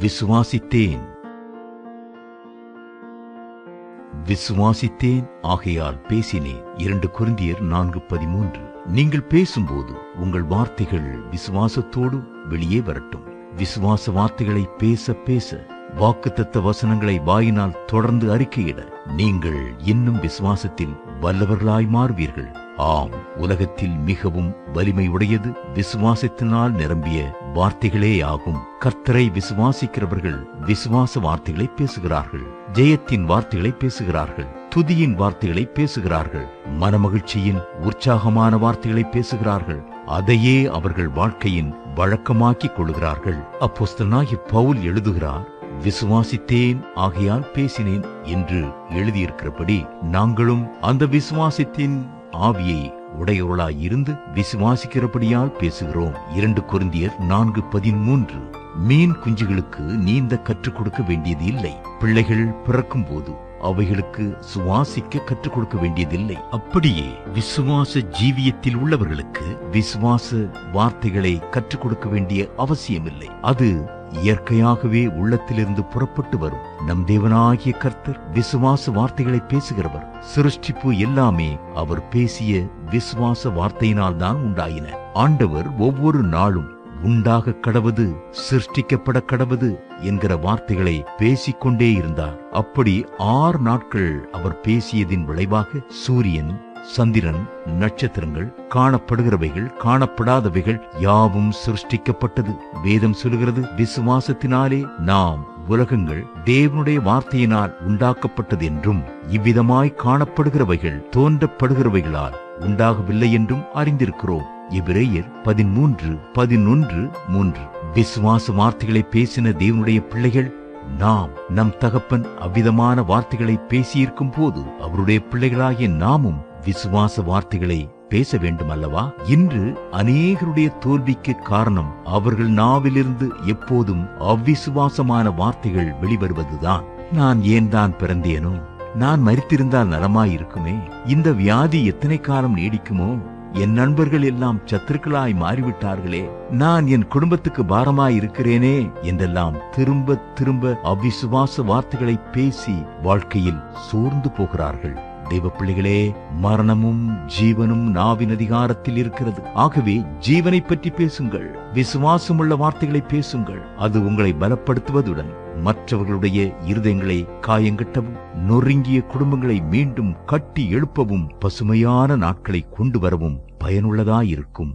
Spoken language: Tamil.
விசுவாசித்தேன். விசுவாசித்தேன் ஆகையால் பேசினேன். இரண்டு குருந்தியர் நான்கு பதிமூன்று. நீங்கள் பேசும்போது உங்கள் வார்த்தைகள் விசுவாசத்தோடு வெளியே வரட்டும். விசுவாச வார்த்தைகளை பேச பேச வாக்குத்தத்த வசனங்களை வாயினால் தொடர்ந்து அறிக்கையிட நீங்கள் இன்னும் விசுவாசத்தில் வல்லவர்களாய் மாறுவீர்கள். ஆம் உலகத்தில் மிகவும் வலிமை உடையது விசுவாசத்தினால் நிரம்பிய வார்த்தைகளே ஆகும் கர்த்தரை விசுவாசிக்கிறவர்கள் விசுவாச வார்த்தைகளை பேசுகிறார்கள். ஜெயத்தின் வார்த்தைகளை பேசுகிறார்கள். துதியின் வார்த்தைகளை பேசுகிறார்கள். மனமகிழ்ச்சியின் உற்சாகமான வார்த்தைகளை பேசுகிறார்கள். அதையே அவர்கள் வாழ்க்கையின் வழக்கமாக்கிக் கொள்கிறார்கள் அப்போஸ்தனாகி பவுல் எழுதுகிறார் விசுவாசித்தேன் ஆகையால் பேசினேன் என்று எழுதியிருக்கிறபடி நாங்களும் அந்த விசுவாசத்தின் ஆவியை உடையவர்களாய் இருந்து விசுவாசிக்கிறபடியால் பேசுகிறோம். இரண்டு குருந்தியர் நான்கு பதிமூன்று. மீன் குஞ்சுகளுக்கு நீந்த கற்றுக் கொடுக்க வேண்டியது இல்லை. பிள்ளைகள் பிறக்கும் போது அவைகளுக்கு சுவாசிக்க கற்றுக் கொடுக்க வேண்டியதில்லை அப்படியே விசுவாச ஜீவியத்தில் உள்ளவர்களுக்கு விசுவாச வார்த்தைகளை கற்றுக் கொடுக்க வேண்டிய அவசியமில்லை. அது இயற்கையாகவே உள்ளத்திலிருந்து புறப்பட்டு வரும். நம் தேவனாகிய கர்த்தர் விசுவாச வார்த்தைகளை பேசுகிறவர். சிருஷ்டிப்பு எல்லாமே அவர் பேசிய விசுவாச வார்த்தையினால் தான் உண்டாயின. ஆண்டவர் ஒவ்வொரு நாளும் உண்டாக கடவது சிருஷ்டிக்கப்பட கடவது என்கிற வார்த்தைகளை பேசிக்கொண்டே இருந்தார். அப்படி ஆறு நாட்கள் அவர் பேசியதின் விளைவாக சூரியன் சந்திரன் நட்சத்திரங்கள் காணப்படுகிறவைகள் காணப்படாதவைகள் யாவும் சிருஷ்டிக்கப்பட்டது. வேதம் சொல்கிறது விசுவாசத்தினாலே நாம் உலகங்கள் தேவனுடைய வார்த்தையினால் உண்டாக்கப்பட்டது என்றும் இவ்விதமாய் காணப்படுகிறவைகள் தோன்றப்படுகிறவைகளால் உண்டாகவில்லை என்றும் அறிந்திருக்கிறோம். இவ்விரையர் பதிமூன்று பதினொன்று மூன்று. விசுவாச வார்த்தைகளை பேசின தேவனுடைய பிள்ளைகள் நாம் நம் தகப்பன் அவ்விதமான வார்த்தைகளை பேசியிருக்கும் போது அவருடைய பிள்ளைகளாகிய நாமும் விசுவாச வார்த்தைகளை பேச வேண்டும் அல்லவா இன்று அநேகருடைய தோல்விக்கு காரணம் அவர்கள் நாவிலிருந்து எப்போதும் அவ்விசுவாசமான வார்த்தைகள் வெளிவருவதுதான். நான் ஏன் தான் பிறந்தேனோ? நான் மரித்திருந்தால் நலமாயிருக்குமே? இந்த வியாதி எத்தனை காலம் நீடிக்குமோ? என் நண்பர்கள் எல்லாம் சத்துருக்களாய் மாறிவிட்டார்களே. நான் என் குடும்பத்துக்கு பாரமாய் இருக்கிறேனே என்றெல்லாம் திரும்ப திரும்ப அவ்விசுவாச வார்த்தைகளை பேசி வாழ்க்கையில் சோர்ந்து போகிறார்கள். தெய்வ பிள்ளைகளே மரணமும் ஜீவனும் நாவின் அதிகாரத்தில் இருக்கிறது. ஆகவே ஜீவனை பற்றி பேசுங்கள். விசுவாசமுள்ள வார்த்தைகளை பேசுங்கள். அது உங்களை பலப்படுத்துவதுடன் மற்றவர்களுடைய இருதயங்களை காயங்கட்டவும் நொறுங்கிய குடும்பங்களை மீண்டும் கட்டி எழுப்பவும் பசுமையான நாட்களை கொண்டு வரவும் பயனுள்ளதாயிருக்கும்.